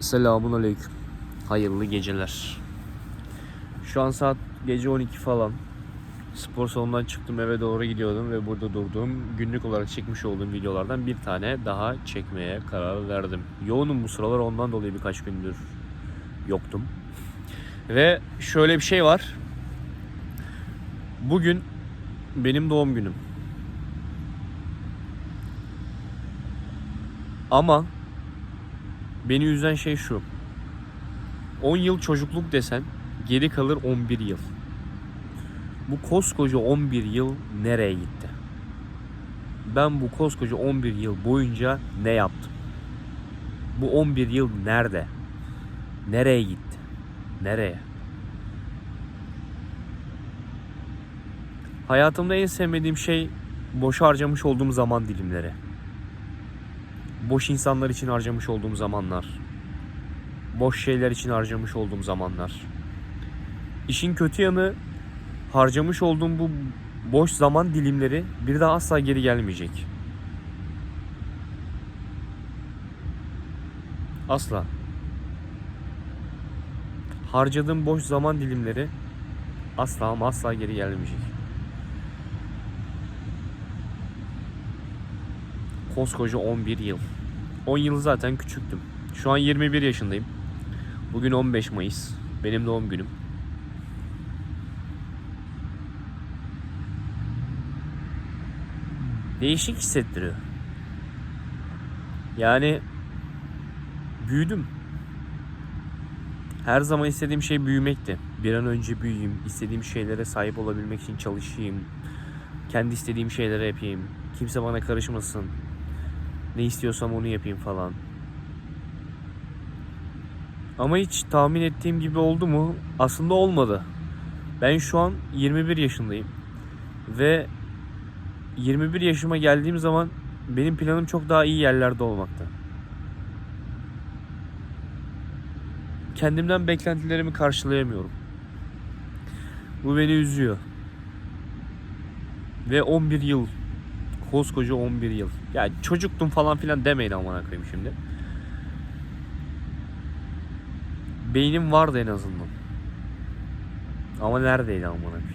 Selamun Aleyküm. Hayırlı geceler. Şu an saat gece 12 falan. Spor salonundan çıktım eve doğru gidiyordum ve burada durduğum günlük olarak çekmiş olduğum videolardan bir tane daha çekmeye karar verdim. Yoğunum bu sıralar ondan dolayı birkaç gündür yoktum. Ve şöyle bir şey var. Bugün benim doğum günüm. Ama beni üzen şey şu. 10 yıl çocukluk desen geri kalır 11 yıl. Bu koskoca 11 yıl nereye gitti? Ben bu koskoca 11 yıl boyunca ne yaptım? Bu 11 yıl nerede? Nereye gitti? Nereye? Hayatımda en sevmediğim şey boş harcamış olduğum zaman dilimleri boş insanlar için harcamış olduğum zamanlar. Boş şeyler için harcamış olduğum zamanlar. İşin kötü yanı harcamış olduğum bu boş zaman dilimleri bir daha asla geri gelmeyecek. Asla. Harcadığım boş zaman dilimleri asla ama asla geri gelmeyecek. Koskoca 11 yıl. 10 yıl zaten küçüktüm. Şu an 21 yaşındayım. Bugün 15 Mayıs. Benim doğum günüm. Değişik hissettiriyor. Yani büyüdüm. Her zaman istediğim şey büyümekti. Bir an önce büyüyeyim, istediğim şeylere sahip olabilmek için çalışayım. Kendi istediğim şeyleri yapayım. Kimse bana karışmasın. Ne istiyorsam onu yapayım falan. Ama hiç tahmin ettiğim gibi oldu mu? Aslında olmadı. Ben şu an 21 yaşındayım. Ve 21 yaşıma geldiğim zaman benim planım çok daha iyi yerlerde olmakta. Kendimden beklentilerimi karşılayamıyorum. Bu beni üzüyor. Ve 11 yıl Koskoca 11 yıl. Ya çocuktum falan filan demeyin amına koyayım şimdi. Beynim vardı en azından. Ama neredeydi amına koyayım?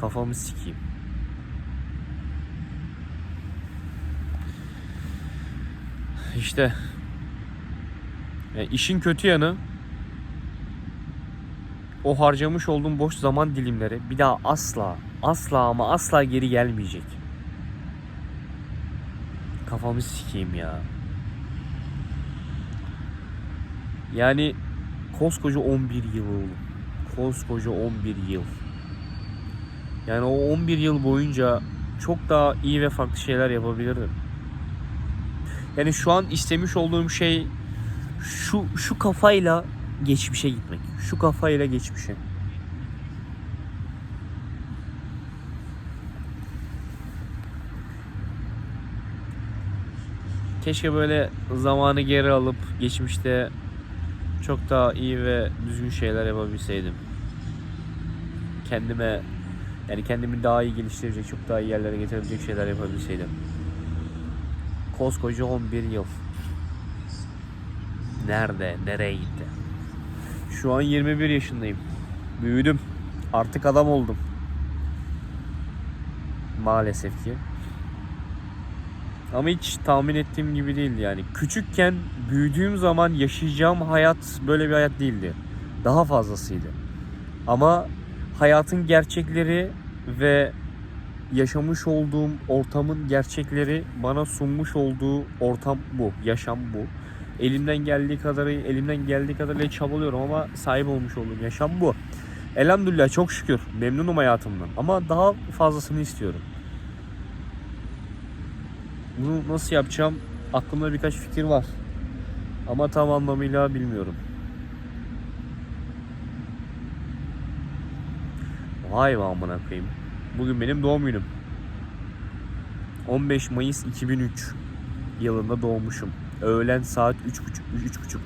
Kafamı sikeyim. İşte yani işin kötü yanı o harcamış olduğum boş zaman dilimleri bir daha asla asla ama asla geri gelmeyecek. Kafamı sikeyim ya. Yani koskoca 11 yıl oğlum. Koskoca 11 yıl. Yani o 11 yıl boyunca çok daha iyi ve farklı şeyler yapabilirdim. Yani şu an istemiş olduğum şey şu şu kafayla geçmişe gitmek. Şu kafayla geçmişe. Keşke böyle zamanı geri alıp geçmişte çok daha iyi ve düzgün şeyler yapabilseydim. Kendime yani kendimi daha iyi geliştirecek, çok daha iyi yerlere getirebilecek şeyler yapabilseydim. Koskoca 11 yıl. Nerede? Nereye gitti? Şu an 21 yaşındayım. Büyüdüm. Artık adam oldum. Maalesef ki. Ama hiç tahmin ettiğim gibi değildi yani. Küçükken büyüdüğüm zaman yaşayacağım hayat böyle bir hayat değildi. Daha fazlasıydı. Ama hayatın gerçekleri ve yaşamış olduğum ortamın gerçekleri bana sunmuş olduğu ortam bu, yaşam bu. Elimden geldiği kadarı, elimden geldiği kadarıyla çabalıyorum ama sahip olmuş olduğum yaşam bu. Elhamdülillah çok şükür memnunum hayatımdan ama daha fazlasını istiyorum. Bunu nasıl yapacağım? Aklımda birkaç fikir var. Ama tam anlamıyla bilmiyorum. Vay be amına koyayım. Bugün benim doğum günüm. 15 Mayıs 2003 yılında doğmuşum. Öğlen saat 3.30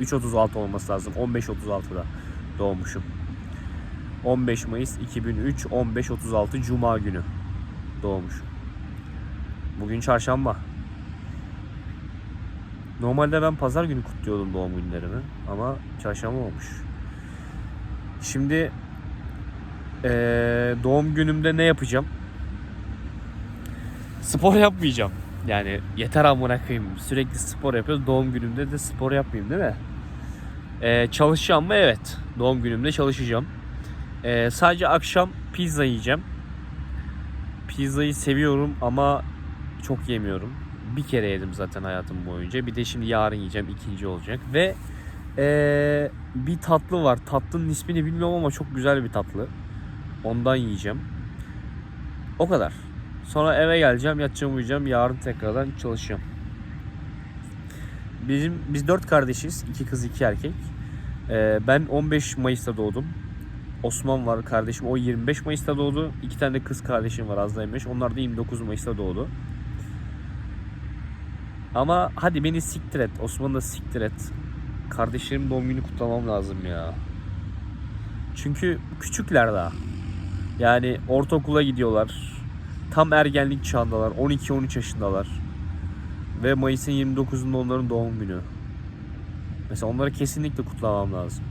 3.30 3.36 olması lazım. 15.36'da doğmuşum. 15 Mayıs 2003 15.36 Cuma günü doğmuşum. Bugün çarşamba. Normalde ben pazar günü kutluyordum doğum günlerimi ama çarşamba olmuş. Şimdi eee, doğum günümde ne yapacağım? Spor yapmayacağım. Yani yeter amına koyayım. Sürekli spor yapıyoruz. Doğum günümde de spor yapmayayım değil mi? Eee, çalışacağım mı? Evet. Doğum günümde çalışacağım. Eee, sadece akşam pizza yiyeceğim. Pizzayı seviyorum ama çok yemiyorum. Bir kere yedim zaten hayatım boyunca. Bir de şimdi yarın yiyeceğim. ikinci olacak. Ve eee, bir tatlı var. Tatlının ismini bilmiyorum ama çok güzel bir tatlı. Ondan yiyeceğim. O kadar. Sonra eve geleceğim, yatacağım, uyuyacağım. Yarın tekrardan çalışacağım. Bizim biz dört kardeşiz. iki kız, iki erkek. Ee, ben 15 Mayıs'ta doğdum. Osman var kardeşim. O 25 Mayıs'ta doğdu. İki tane de kız kardeşim var 25. Onlar da 29 Mayıs'ta doğdu. Ama hadi beni siktir et. Osman'ı da siktir et. Kardeşlerim doğum günü kutlamam lazım ya. Çünkü küçükler daha. Yani ortaokula gidiyorlar. Tam ergenlik çağındalar. 12-13 yaşındalar. Ve Mayıs'ın 29'unda onların doğum günü. Mesela onları kesinlikle kutlamam lazım.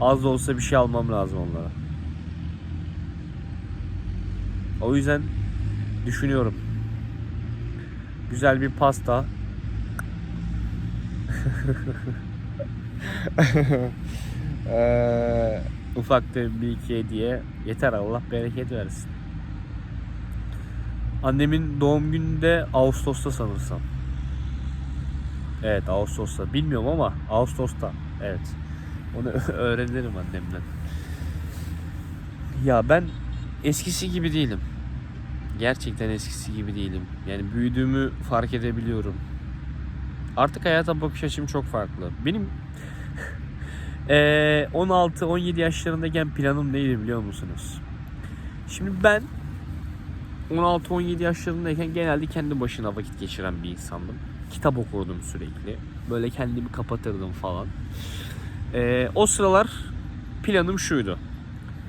Az da olsa bir şey almam lazım onlara. O yüzden düşünüyorum. Güzel bir pasta. Ufak da bir iki hediye. Yeter Allah bereket versin. Annemin doğum günü de Ağustos'ta sanırsam. Evet Ağustos'ta. Bilmiyorum ama Ağustos'ta. Evet. Onu öğrenirim annemden. Ya ben eskisi gibi değilim. Gerçekten eskisi gibi değilim. Yani büyüdüğümü fark edebiliyorum. Artık hayata bakış açım çok farklı. Benim eee 16-17 yaşlarındayken planım neydi biliyor musunuz? Şimdi ben 16-17 yaşlarındayken genelde kendi başına vakit geçiren bir insandım. Kitap okurdum sürekli. Böyle kendimi kapatırdım falan. Ee, o sıralar planım şuydu.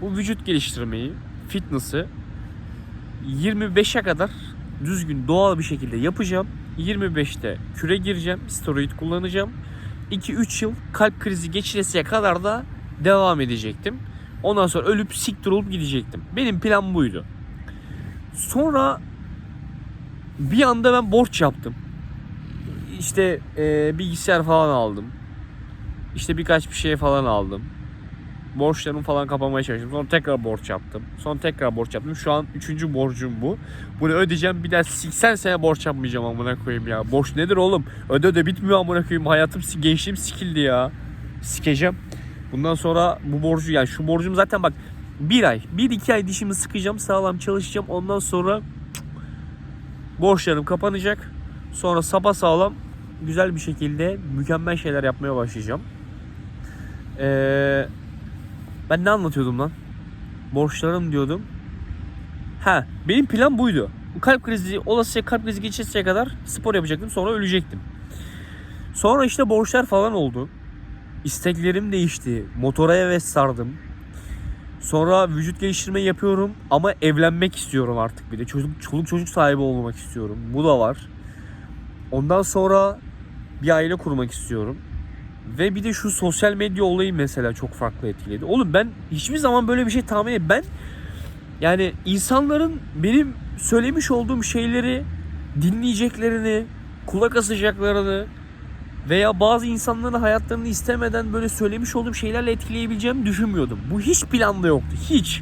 Bu vücut geliştirmeyi, fitness'ı 25'e kadar düzgün doğal bir şekilde yapacağım. 25'te küre gireceğim, steroid kullanacağım. 2-3 yıl kalp krizi geçiresiye kadar da devam edecektim. Ondan sonra ölüp siktir olup gidecektim. Benim plan buydu. Sonra bir anda ben borç yaptım. İşte e, bilgisayar falan aldım. İşte birkaç bir şey falan aldım. Borçlarımı falan kapamaya çalıştım. Sonra tekrar borç yaptım. Sonra tekrar borç yaptım. Şu an üçüncü borcum bu. Bunu ödeyeceğim. Bir daha 80 sene borç yapmayacağım amına koyayım ya. Borç nedir oğlum? Öde öde bitmiyor amına koyayım. Hayatım, gençliğim sikildi ya. Sikeceğim. Bundan sonra bu borcu yani şu borcum zaten bak bir ay, bir iki ay dişimi sıkacağım, sağlam çalışacağım. Ondan sonra borçlarım kapanacak. Sonra sabah sağlam güzel bir şekilde mükemmel şeyler yapmaya başlayacağım. Ee, ben ne anlatıyordum lan? Borçlarım diyordum. Ha, benim plan buydu. Bu kalp krizi, olası kalp krizi geçirseye kadar spor yapacaktım. Sonra ölecektim. Sonra işte borçlar falan oldu. İsteklerim değişti. Motora heves sardım. Sonra vücut geliştirme yapıyorum ama evlenmek istiyorum artık bir de. Çocuk, çoluk çocuk sahibi olmak istiyorum. Bu da var. Ondan sonra bir aile kurmak istiyorum. Ve bir de şu sosyal medya olayı mesela çok farklı etkiledi. Oğlum ben hiçbir zaman böyle bir şey tahmin etmedim. Ben yani insanların benim söylemiş olduğum şeyleri dinleyeceklerini, kulak asacaklarını veya bazı insanların hayatlarını istemeden böyle söylemiş olduğum şeylerle etkileyebileceğimi düşünmüyordum. Bu hiç planda yoktu. Hiç.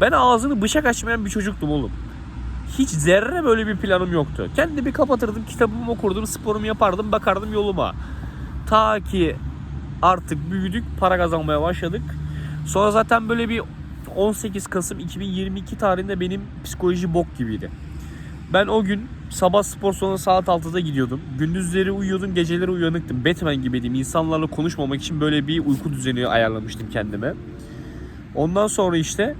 Ben ağzını bıçak açmayan bir çocuktum oğlum. Hiç zerre böyle bir planım yoktu. Kendimi kapatırdım, kitabımı okurdum, sporumu yapardım, bakardım yoluma. Ta ki artık büyüdük, para kazanmaya başladık. Sonra zaten böyle bir 18 Kasım 2022 tarihinde benim psikoloji bok gibiydi. Ben o gün sabah spor salonu saat 6'da gidiyordum. Gündüzleri uyuyordum, geceleri uyanıktım. Batman gibiydim. İnsanlarla konuşmamak için böyle bir uyku düzeni ayarlamıştım kendime. Ondan sonra işte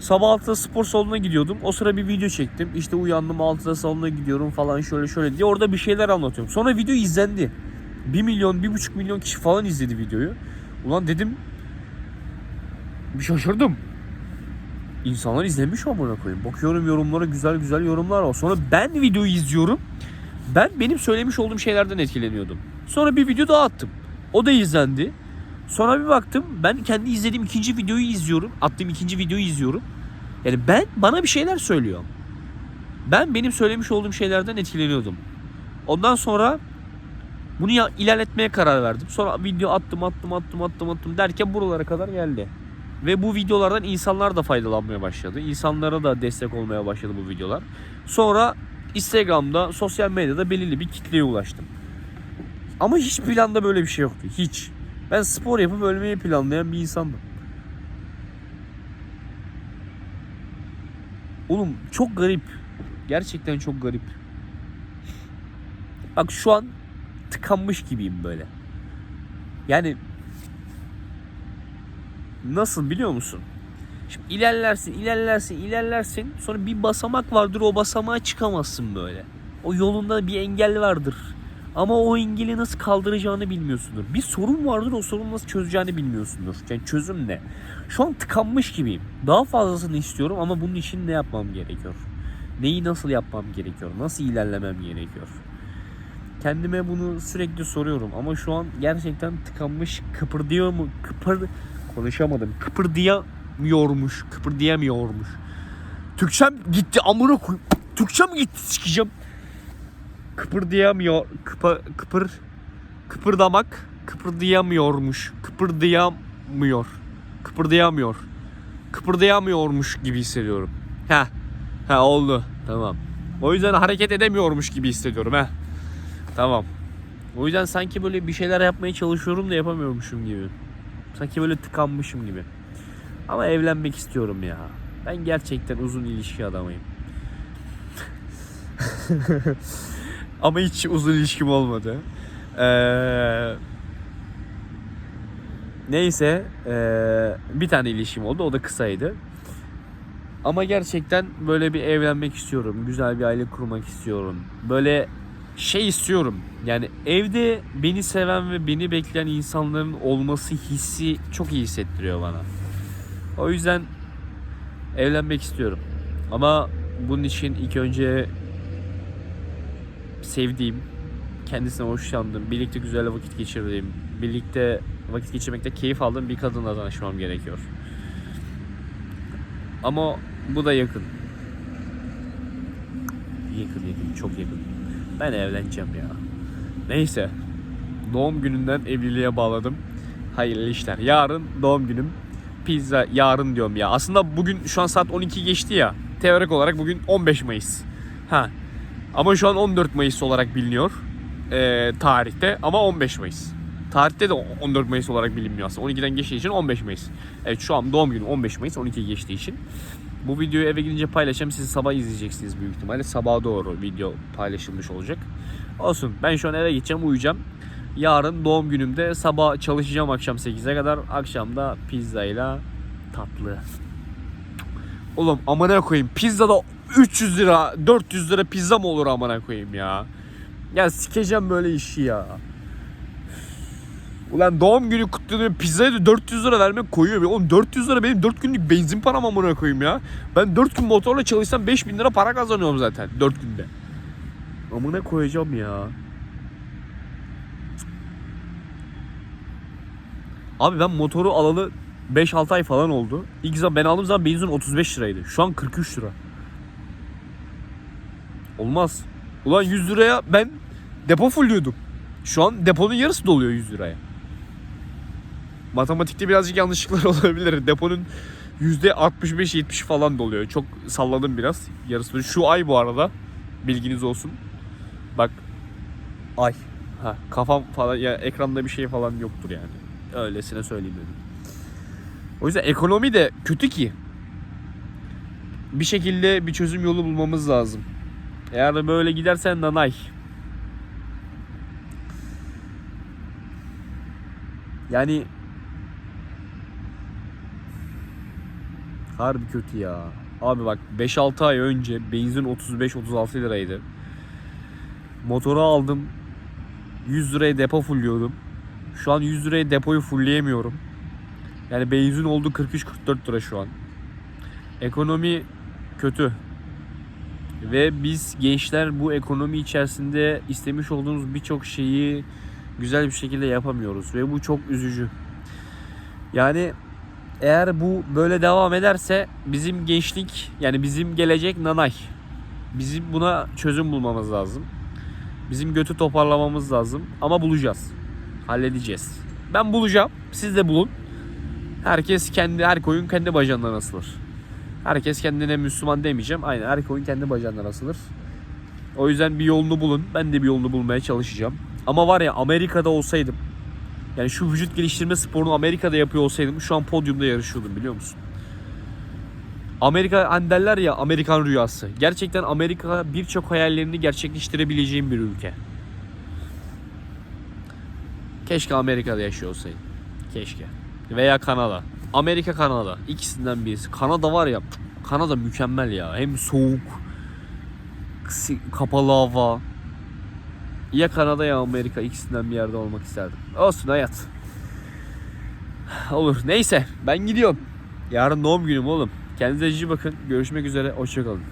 sabah 6'da spor salonuna gidiyordum. O sıra bir video çektim. İşte uyandım 6'da salona gidiyorum falan şöyle şöyle diye orada bir şeyler anlatıyorum. Sonra video izlendi. 1 milyon, 1,5 milyon kişi falan izledi videoyu. Ulan dedim bir şaşırdım. İnsanlar izlemiş amına koyayım. Bakıyorum yorumlara güzel güzel yorumlar var. Sonra ben videoyu izliyorum. Ben benim söylemiş olduğum şeylerden etkileniyordum. Sonra bir video daha attım. O da izlendi. Sonra bir baktım ben kendi izlediğim ikinci videoyu izliyorum. Attığım ikinci videoyu izliyorum. Yani ben bana bir şeyler söylüyor. Ben benim söylemiş olduğum şeylerden etkileniyordum. Ondan sonra bunu ya, ilerletmeye karar verdim. Sonra video attım attım attım attım attım derken buralara kadar geldi. Ve bu videolardan insanlar da faydalanmaya başladı. İnsanlara da destek olmaya başladı bu videolar. Sonra Instagram'da, sosyal medyada belirli bir kitleye ulaştım. Ama hiç planda böyle bir şey yoktu. Hiç. Ben spor yapıp ölmeyi planlayan bir insandım. Oğlum çok garip. Gerçekten çok garip. Bak şu an tıkanmış gibiyim böyle. Yani nasıl biliyor musun? Şimdi ilerlersin, ilerlersin, ilerlersin. Sonra bir basamak vardır o basamağa çıkamazsın böyle. O yolunda bir engel vardır. Ama o engeli nasıl kaldıracağını bilmiyorsundur. Bir sorun vardır o sorunu nasıl çözeceğini bilmiyorsundur. Yani çözüm ne? Şu an tıkanmış gibiyim. Daha fazlasını istiyorum ama bunun için ne yapmam gerekiyor? Neyi nasıl yapmam gerekiyor? Nasıl ilerlemem gerekiyor? Kendime bunu sürekli soruyorum ama şu an gerçekten tıkanmış kıpırdıyor mu? Kıpır konuşamadım. Kıpırdayamıyormuş. Kıpırdayamıyormuş. Türkçem gitti amına koy. Türkçem gitti sikeceğim. Kıpırdayamıyor. Kıpa, kıpır kıpırdamak kıpırdayamıyormuş. Kıpırdayamıyor. Kıpırdayamıyor. Kıpırdayamıyormuş gibi hissediyorum. Ha. Ha oldu. Tamam. O yüzden hareket edemiyormuş gibi hissediyorum ha. Tamam. O yüzden sanki böyle bir şeyler yapmaya çalışıyorum da yapamıyormuşum gibi. Sanki böyle tıkanmışım gibi. Ama evlenmek istiyorum ya. Ben gerçekten uzun ilişki adamıyım. Ama hiç uzun ilişkim olmadı. Ee, neyse ee, bir tane ilişkim oldu. O da kısaydı. Ama gerçekten böyle bir evlenmek istiyorum. Güzel bir aile kurmak istiyorum. Böyle şey istiyorum. Yani evde beni seven ve beni bekleyen insanların olması hissi çok iyi hissettiriyor bana. O yüzden evlenmek istiyorum. Ama bunun için ilk önce sevdiğim, kendisine hoşlandığım, birlikte güzel vakit geçirdiğim, birlikte vakit geçirmekte keyif aldığım bir kadınla tanışmam gerekiyor. Ama bu da yakın. Yakın yakın, çok yakın. Ben evleneceğim ya. Neyse. Doğum gününden evliliğe bağladım. Hayırlı işler. Yarın doğum günüm. Pizza yarın diyorum ya. Aslında bugün şu an saat 12 geçti ya. Teorik olarak bugün 15 Mayıs. Ha. Ama şu an 14 Mayıs olarak biliniyor. Ee, tarihte ama 15 Mayıs. Tarihte de 14 Mayıs olarak bilinmiyor aslında. 12'den geçtiği için 15 Mayıs. Evet şu an doğum günü 15 Mayıs 12 geçtiği için. Bu videoyu eve gidince paylaşacağım. Siz sabah izleyeceksiniz büyük ihtimalle. Sabaha doğru video paylaşılmış olacak. Olsun. Ben şu an eve gideceğim, uyuyacağım. Yarın doğum günümde sabah çalışacağım akşam 8'e kadar. Akşamda pizzayla tatlı. Oğlum amına koyayım. Pizzada 300 lira, 400 lira pizza mı olur amına koyayım ya? Ya sikeceğim böyle işi ya. Ulan doğum günü kutluyor pizzaya da 400 lira vermek koyuyor. Oğlum 400 lira benim 4 günlük benzin param amına koyayım ya. Ben 4 gün motorla çalışsam 5000 lira para kazanıyorum zaten 4 günde. Amına koyacağım ya. Abi ben motoru alalı 5-6 ay falan oldu. İlk zaman ben aldığım zaman benzin 35 liraydı. Şu an 43 lira. Olmaz. Ulan 100 liraya ben depo fulluyordum. Şu an deponun yarısı doluyor 100 liraya. Matematikte birazcık yanlışlıklar olabilir. Deponun %65-70 falan doluyor. Çok salladım biraz. Yarısı şu ay bu arada. Bilginiz olsun. Bak ay. Ha, kafam falan ya ekranda bir şey falan yoktur yani. Öylesine söyleyeyim dedim. O yüzden ekonomi de kötü ki. Bir şekilde bir çözüm yolu bulmamız lazım. Eğer böyle gidersen nanay. Yani harbi kötü ya. Abi bak 5-6 ay önce benzin 35-36 liraydı. Motoru aldım. 100 liraya depo fulluyordum. Şu an 100 liraya depoyu fullleyemiyorum. Yani benzin oldu 43-44 lira şu an. Ekonomi kötü. Ve biz gençler bu ekonomi içerisinde istemiş olduğumuz birçok şeyi güzel bir şekilde yapamıyoruz ve bu çok üzücü. Yani eğer bu böyle devam ederse bizim gençlik yani bizim gelecek nanay. Bizim buna çözüm bulmamız lazım. Bizim götü toparlamamız lazım ama bulacağız. Halledeceğiz. Ben bulacağım. Siz de bulun. Herkes kendi her koyun kendi bacağından asılır. Herkes kendine Müslüman demeyeceğim. Aynen her koyun kendi bacağından asılır. O yüzden bir yolunu bulun. Ben de bir yolunu bulmaya çalışacağım. Ama var ya Amerika'da olsaydım yani şu vücut geliştirme sporunu Amerika'da yapıyor olsaydım şu an podyumda yarışıyordum biliyor musun? Amerika hani derler ya Amerikan rüyası. Gerçekten Amerika birçok hayallerini gerçekleştirebileceğim bir ülke. Keşke Amerika'da yaşıyor olsaydım. Keşke. Veya Kanada. Amerika Kanada. İkisinden birisi. Kanada var ya Kanada mükemmel ya. Hem soğuk, kapalı hava. Ya Kanada ya Amerika ikisinden bir yerde olmak isterdim. Olsun hayat. Olur. Neyse ben gidiyorum. Yarın doğum günüm oğlum. Kendinize iyi bakın. Görüşmek üzere. Hoşçakalın.